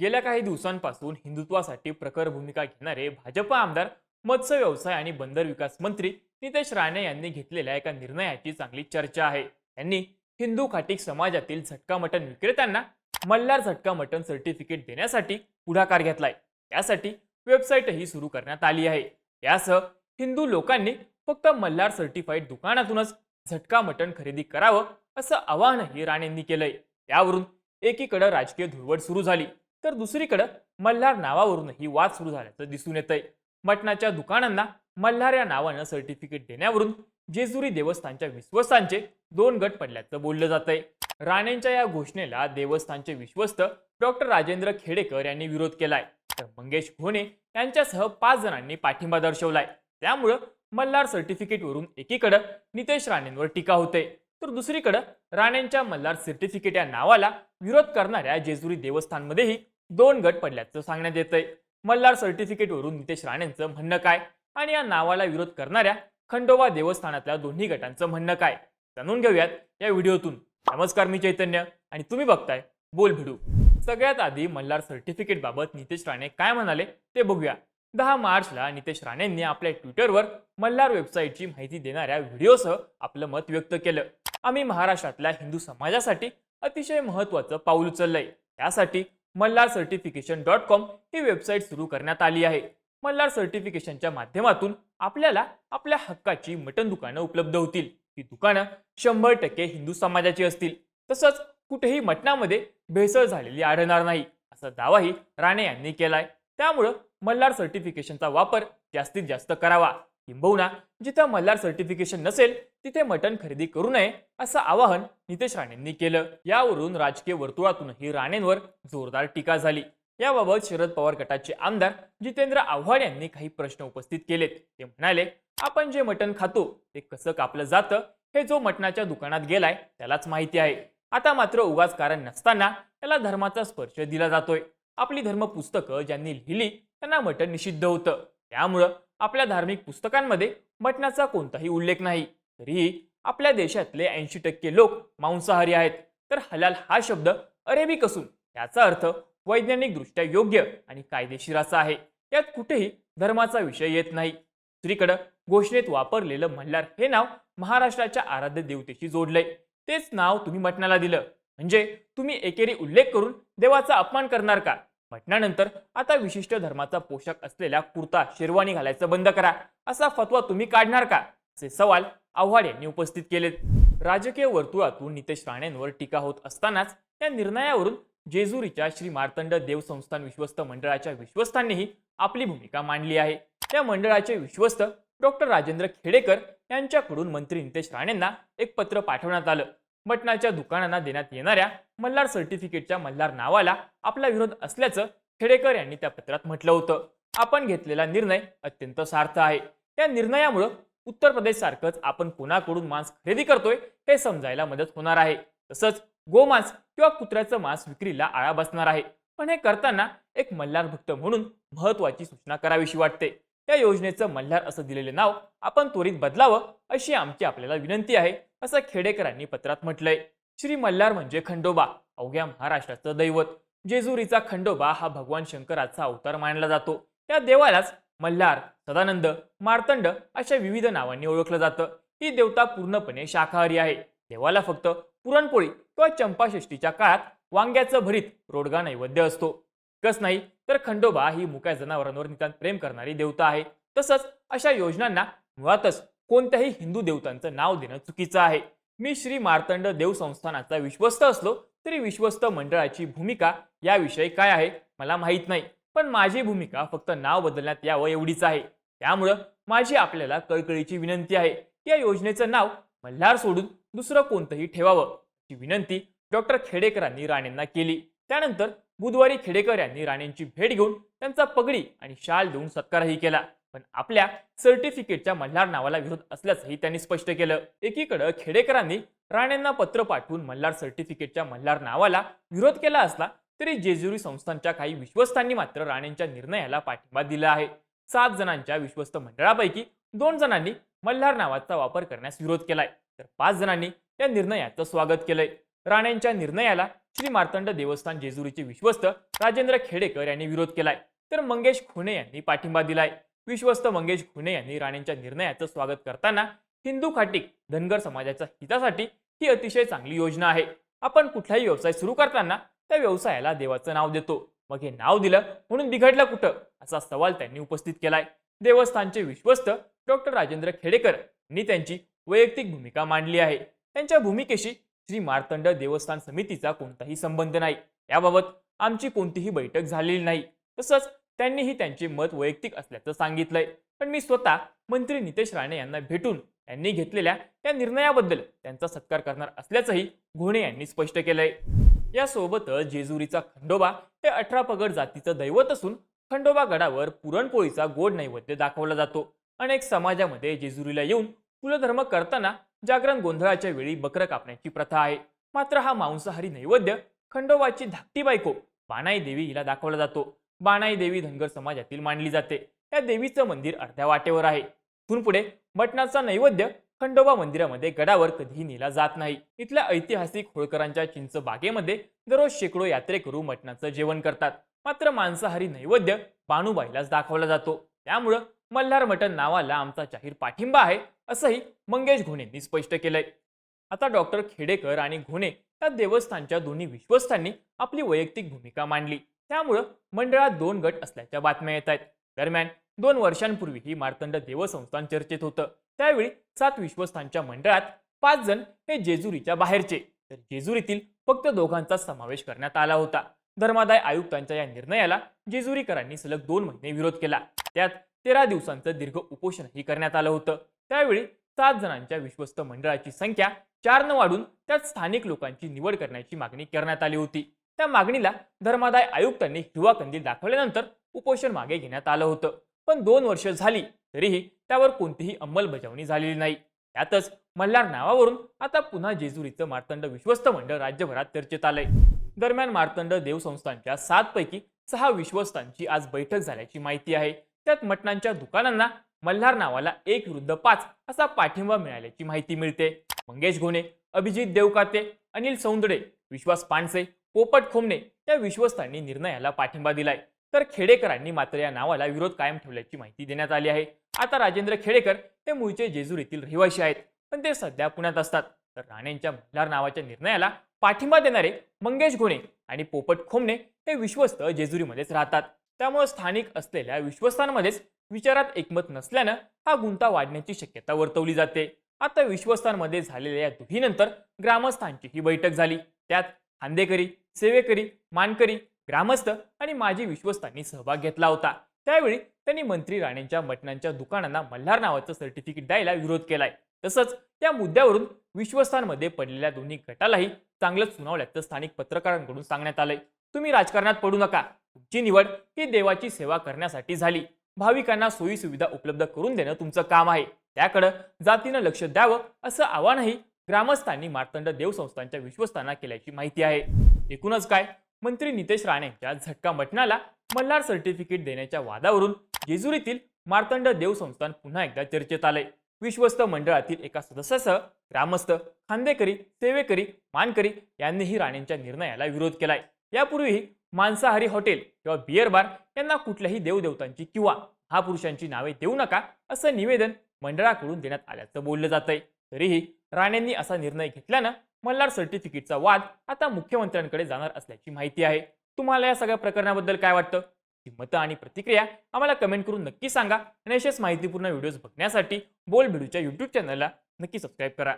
गेल्या काही दिवसांपासून हिंदुत्वासाठी प्रखर भूमिका घेणारे भाजप आमदार मत्स्य व्यवसाय आणि बंदर विकास मंत्री नितेश राणे यांनी घेतलेल्या एका निर्णयाची चांगली चर्चा आहे. त्यांनी हिंदू खाटिक समाजातील झटका मटण विक्रेत्यांना मल्हार झटका मटण सर्टिफिकेट देण्यासाठी पुढाकार घेतलाय. त्यासाठी वेबसाईटही सुरू करण्यात आली आहे. यासह हिंदू लोकांनी फक्त मल्हार सर्टिफाईड दुकानातूनच झटका मटण खरेदी करावं असं आवाहनही राणेंनी केलंय. त्यावरून एकीकडे राजकीय धुळवड सुरू झाली. तर दुसरीकडे मल्हार नावावरूनही वाद सुरू झाल्याचं दिसून येतंय. मटणाच्या दुकानांना मल्हार या नावानं सर्टिफिकेट देण्यावरून जेजुरी देवस्थानच्या विश्वस्तांचे दोन गट पडल्याचं बोललं जातंय. राणेंच्या या घोषणेला देवस्थानचे विश्वस्त डॉक्टर राजेंद्र खेडेकर यांनी विरोध केलाय. तर मंगेश घोणे यांच्यासह पाच जणांनी पाठिंबा दर्शवलाय. त्यामुळं मल्हार सर्टिफिकेटवरून एकीकडं नितेश राणेंवर टीका होते. तर दुसरीकडं राणेंच्या मल्हार सर्टिफिकेट या नावाला विरोध करणाऱ्या जेजुरी देवस्थानमध्येही दोन गट पडल्याचं सांगण्यात येतंय. मल्हार सर्टिफिकेटवरून नितेश राणेंचं म्हणणं काय? आणि या नावाला विरोध करणाऱ्या खंडोबा देवस्थानातल्या दोन्ही गटांचं म्हणणं काय? जाणून घेऊयात या व्हिडिओतून. नमस्कार मी चैतन्य आणि तुम्ही बघताय बोल भिडू. सगळ्यात आधी मल्हार सर्टिफिकेट बाबत नितेश राणे काय म्हणाले ते बघूया. दहा मार्चला नितेश राणेंनी आपल्या ट्विटरवर मल्हार वेबसाईटची माहिती देणाऱ्या व्हिडिओसह आपलं मत व्यक्त केलं. आम्ही महाराष्ट्रातल्या हिंदू समाजासाठी अतिशय महत्त्वाचं पाऊल उचललंय. त्यासाठी मल्हार सर्टिफिकेशन डॉट कॉम ही वेबसाईट सुरू करण्यात आली आहे. मल्हार सर्टिफिकेशनच्या माध्यमातून आपल्याला आपल्या हक्काची मटण दुकानं उपलब्ध होतील. ही दुकानं शंभर टक्के हिंदू समाजाची असतील. तसंच कुठेही मटणामध्ये भेसळ झालेली आढळणार नाही असा दावाही राणे यांनी केलाय. त्यामुळं मल्हार सर्टिफिकेशनचा वापर जास्तीत जास्त करावा. किंबहुना जिथं मल्हार सर्टिफिकेशन नसेल तिथे मटण खरेदी करू नये असं आवाहन नितेश राणेंनी केलं. यावरून राजकीय वर्तुळातूनही राणेंवर जोरदार टीका झाली. याबाबत शरद पवार गटाचे आमदार जितेंद्र आव्हाड यांनी काही प्रश्न उपस्थित केलेत. ते म्हणाले आपण जे मटण खातो ते कसं कापलं जातं हे जो मटणाच्या दुकानात गेलाय त्यालाच माहिती आहे. आता मात्र उगाच कारण नसताना त्याला धर्माचा स्पर्श दिला जातोय. आपली धर्म पुस्तकं ज्यांनी लिहिली त्यांना मटण निषिद्ध होतं. त्यामुळं आपल्या धार्मिक पुस्तकांमध्ये मटणाचा कोणताही उल्लेख नाही. तरीही आपल्या देशातले ऐंशी टक्के लोक मांसाहारी आहेत. तर हलाल हा शब्द अरेबिक असून याचा अर्थ वैज्ञानिकदृष्ट्या योग्य आणि कायदेशीर असा आहे. यात कुठेही धर्माचा विषय येत नाही. दुसरीकडं घोषणेत वापरलेलं मल्हार हे नाव महाराष्ट्राच्या आराध्य देवतेशी जोडलंय. तेच नाव तुम्ही मटणाला दिलं. म्हणजे तुम्ही एकेरी उल्लेख करून देवाचा अपमान करणार का? मटणानंतर आता विशिष्ट धर्माचा पोशाख असलेल्या कुर्ता शेरवानी घालायचं बंद करा. असा फतवा तुम्ही काढणार का? असे सवाल आव्हाड यांनी उपस्थित केलेत. राजकीय वर्तुळातून नितेश राणेंवर टीका होत असतानाच त्या निर्णयावरून जेजुरीच्या श्री मार्तंड देव संस्थान विश्वस्त मंडळाच्या विश्वस्तांनीही आपली भूमिका मांडली आहे. त्या मंडळाचे विश्वस्त डॉक्टर राजेंद्र खेडेकर यांच्याकडून मंत्री नितेश राणेंना एक पत्र पाठवण्यात आलं. मटणाच्या दुकानांना देण्यात येणाऱ्या मल्हार सर्टिफिकेटच्या मल्हार नावाला आपला विरोध असल्याचं खेडेकर यांनी त्या पत्रात म्हटलं होतं. आपण घेतलेला निर्णय अत्यंत सार्थ आहे. या निर्णयामुळं उत्तर प्रदेश सारखंच आपण कुणाकडून मांस खरेदी करतोय हे समजायला मदत होणार आहे. तसंच गोमांस किंवा कुत्र्याचं मांस विक्रीला आळा बसणार आहे. पण हे करताना एक मल्हार भक्त म्हणून महत्वाची सूचना करावीशी वाटते. या योजनेचं मल्हार असं दिलेले नाव आपण त्वरित बदलावं अशी आमची आपल्याला विनंती आहे असं खेडेकरांनी पत्रात म्हटलंय. श्री मल्हार म्हणजे खंडोबा अवघ्या महाराष्ट्राचं दैवत. जेजुरीचा खंडोबा हा भगवान शंकराचा अवतार मानला जातो. त्या देवालाच मल्हार सदानंद मार्तंड अशा विविध नावांनी ओळखलं जातं. ही देवता पूर्णपणे शाकाहारी आहे. देवाला फक्त पुरणपोळी किंवा चंपाषष्टीच्या काळात वांग्याचं भरीत रोडगा नैवेद्य असतो. कस नाही तर खंडोबा ही मुक्या जनावरांवर नितांत प्रेम करणारी देवता आहे. तसंच अशा योजनांना मुळातच कोणत्याही हिंदू देवतांचं नाव देणं चुकीचं आहे. मी श्री मार्तंड देव संस्थानाचा विश्वस्त असलो तरी विश्वस्त मंडळाची भूमिका याविषयी काय आहे मला माहीत नाही. पण माझी भूमिका फक्त नाव बदलण्यात यावं एवढीच आहे. त्यामुळं माझी आपल्याला कळकळीची विनंती आहे की या योजनेचं नाव मल्हार सोडून दुसरं कोणतंही ठेवावं. ही विनंती डॉक्टर खेडेकरांनी राणेंना केली. त्यानंतर बुधवारी खेडेकर यांनी राणेंची भेट घेऊन त्यांचा पगडी आणि शाल देऊन सत्कारही केला. पण आपल्या सर्टिफिकेटच्या मल्हार नावाला विरोध असल्याचंही त्यांनी स्पष्ट केलं. एकीकडं खेडेकरांनी राणेंना पत्र पाठवून मल्हार सर्टिफिकेटच्या मल्हार नावाला विरोध केला असला तरी जेजुरी संस्थांच्या काही विश्वस्तांनी मात्र राणेंच्या निर्णयाला पाठिंबा दिला आहे. सात जणांच्या विश्वस्त मंडळापैकी दोन जणांनी मल्हार नावाचा वापर करण्यास विरोध केलाय. तर पाच जणांनी या निर्णयाचं स्वागत केलंय. राणेंच्या निर्णयाला श्री मार्तंड देवस्थान जेजुरीचे विश्वस्त राजेंद्र खेडेकर यांनी विरोध केलाय. तर मंगेश खुणे यांनी पाठिंबा दिलाय. विश्वस्त मंगेश खुणे यांनी राणेंच्या निर्णयाचं स्वागत करताना हिंदू खाटिक धनगर समाजाच्या हितासाठी ही अतिशय चांगली योजना आहे. आपण कुठलाही व्यवसाय सुरू करताना त्या व्यवसायाला देवाचं नाव देतो. मग हे नाव दिलं म्हणून बिघडलं कुठं? असा सवाल त्यांनी उपस्थित केलाय. देवस्थानचे विश्वस्त डॉक्टर राजेंद्र खेडेकर यांनी त्यांची वैयक्तिक भूमिका मांडली आहे. त्यांच्या भूमिकेशी श्री मार्तंड देवस्थान समितीचा कोणताही संबंध नाही. याबाबत आमची कोणतीही बैठक झालेली नाही. तसंच त्यांनीही त्यांचे मत वैयक्तिक असल्याचं सांगितलंय. पण मी स्वतः मंत्री नितेश राणे यांना भेटून त्यांनी घेतलेल्या त्या निर्णयाबद्दल त्यांचा सत्कार करणार असल्याचंही घोणे यांनी स्पष्ट केलंय. यासोबतच जेजुरीचा खंडोबा हे अठरा पगड जातीचं दैवत असून खंडोबा गडावर पुरणपोळीचा गोड नैवेद्य दाखवला जातो. अनेक समाजामध्ये जेजुरीला येऊन कुलधर्म करताना जागरण गोंधळाच्या वेळी बकरं कापण्याची प्रथा आहे. मात्र हा मांसाहारी नैवेद्य खंडोबाची धाकटी बायको बाणाई देवी हिला दाखवला जातो. बाणाई देवी धनगर समाजातील मानली जाते. या देवीचं मंदिर अर्ध्या वाटेवर आहे. तिथून पुढे मटणाचा नैवेद्य खंडोबा मंदिरामध्ये गडावर कधीही नेला जात नाही. इथल्या ऐतिहासिक होळकरांच्या चिंच बागेमध्ये दररोज शेकडो यात्रेकरू मटणाचं जेवण करतात. मात्र मांसाहारी नैवेद्य बाणूबाईलाच दाखवला जातो. त्यामुळं मल्हार मटण नावाला आमचा जाहीर पाठिंबा आहे असंही मंगेश घोणेंनी स्पष्ट केलंय. आता डॉक्टर खेडेकर आणि घोणे या देवस्थानच्या दोन्ही विश्वस्तांनी आपली वैयक्तिक भूमिका मांडली. त्यामुळं मंडळात दोन गट असल्याच्या बातम्या येत आहेत. दरम्यान दोन वर्षांपूर्वी ही मार्तंड देवसंस्थान चर्चेत होतं. त्यावेळी सात विश्वस्तांच्या मंडळात पाच जण हे जेजुरीच्या बाहेरचे. तर जेजुरीतील फक्त दोघांचा समावेश करण्यात आला होता. धर्मादाय आयुक्तांच्या या निर्णयाला जेजुरीकरांनी सलग दोन महिने विरोध केला. त्यात तेरा दिवसांचं दीर्घ उपोषणही करण्यात आलं होतं. त्यावेळी सात जणांच्या विश्वस्त मंडळाची संख्या चारनं वाढून त्यात स्थानिक लोकांची निवड करण्याची मागणी करण्यात आली होती. त्या मागणीला धर्मादाय आयुक्तांनी हिवा कंदील दाखवल्यानंतर उपोषण मागे घेण्यात आलं होतं. पण दोन वर्ष झाली तरीही त्यावर कोणतीही अंमलबजावणी झालेली नाही. त्यातच मल्हार नावावरून आता पुन्हा जेजुरीचं मार्तंड विश्वस्त मंडळ राज्यभरात चर्चेत आलंय. दरम्यान मार्तंड देवसंस्थांच्या सात पैकी सहा विश्वस्तांची आज बैठक झाल्याची माहिती आहे. त्यात मटणांच्या दुकानांना मल्हार नावाला एक विरुद्ध पाच असा पाठिंबा मिळाल्याची माहिती मिळते. मंगेश घोणे अभिजित देवकाते अनिल सौंदडे विश्वास पानसे पोपट खोमणे या विश्वस्तांनी निर्णयाला पाठिंबा दिलाय. तर खेडेकरांनी मात्र या नावाला विरोध कायम ठेवल्याची माहिती देण्यात आली आहे. आता राजेंद्र खेडेकर हे मूळचे जेजूर येथील रहिवासी आहेत पण ते सध्या पुण्यात असतात. तर राणेंच्या मल्हार नावाच्या निर्णयाला पाठिंबा देणारे मंगेश घोणे आणि पोपट खोमणे हे विश्वस्त जेजुरीमध्येच राहतात. त्यामुळे स्थानिक असलेल्या विश्वस्तांमध्येच विचारात एकमत नसल्यानं हा गुंता वाढण्याची शक्यता वर्तवली जाते. आता विश्वस्तांमध्ये झालेल्या या दुहीनंतर ग्रामस्थांची ही बैठक झाली. त्यात खांदेकरी सेवेकरी मानकरी ग्रामस्थ आणि माजी विश्वस्तांनी सहभाग घेतला होता. त्यावेळी त्यांनी मंत्री राणेंच्या मटणांच्या दुकानांना मल्हार नावाचं सर्टिफिकेट द्यायला विरोध केलाय. तसंच या मुद्द्यावरून विश्वस्तांमध्ये पडलेल्या दोन्ही गटालाही चांगलंच सुनावल्याचं स्थानिक पत्रकारांकडून सांगण्यात आलंय. तुम्ही राजकारणात पडू नका. तुमची निवड ही देवाची सेवा करण्यासाठी झाली. भाविकांना सोयी सुविधा उपलब्ध करून देणं तुमचं काम आहे. त्याकडं जातीनं लक्ष द्यावं असं आवाहनही ग्रामस्थांनी मार्तंड देवसंस्थांच्या विश्वस्तांना केल्याची माहिती आहे. एकूणच काय? मंत्री नितेश राणेंच्या झटका मटणाला मल्हार सर्टिफिकेट देण्याच्या वादावरून जेजुरीतील मार्तंड देवसंस्थान पुन्हा एकदा चर्चेत आले. विश्वस्त मंडळातील एका सदस्यासह ग्रामस्थ खांदेकरी सेवेकरी मानकरी यांनीही राणेंच्या निर्णयाला विरोध केलाय. यापूर्वीही मांसाहारी हॉटेल किंवा बियर बार यांना कुठल्याही देवदेवतांची किंवा महापुरुषांची नावे देऊ नका असं निवेदन मंडळाकडून देण्यात आल्याचं बोललं जात आहे तरीही राणेंनी असा निर्णय घेतल्यानं मल्हार सर्टिफिकेटचा वाद आता मुख्यमंत्र्यांकडे जाणार असल्याची माहिती आहे. तुम्हाला या सगळ्या प्रकरणाबद्दल काय वाटतं? ती मतं आणि प्रतिक्रिया आम्हाला कमेंट करून नक्की सांगा आणि अशाच माहितीपूर्ण व्हिडिओज बघण्यासाठी बोल बिडूच्या युट्यूब चॅनलला नक्की सबस्क्राईब करा.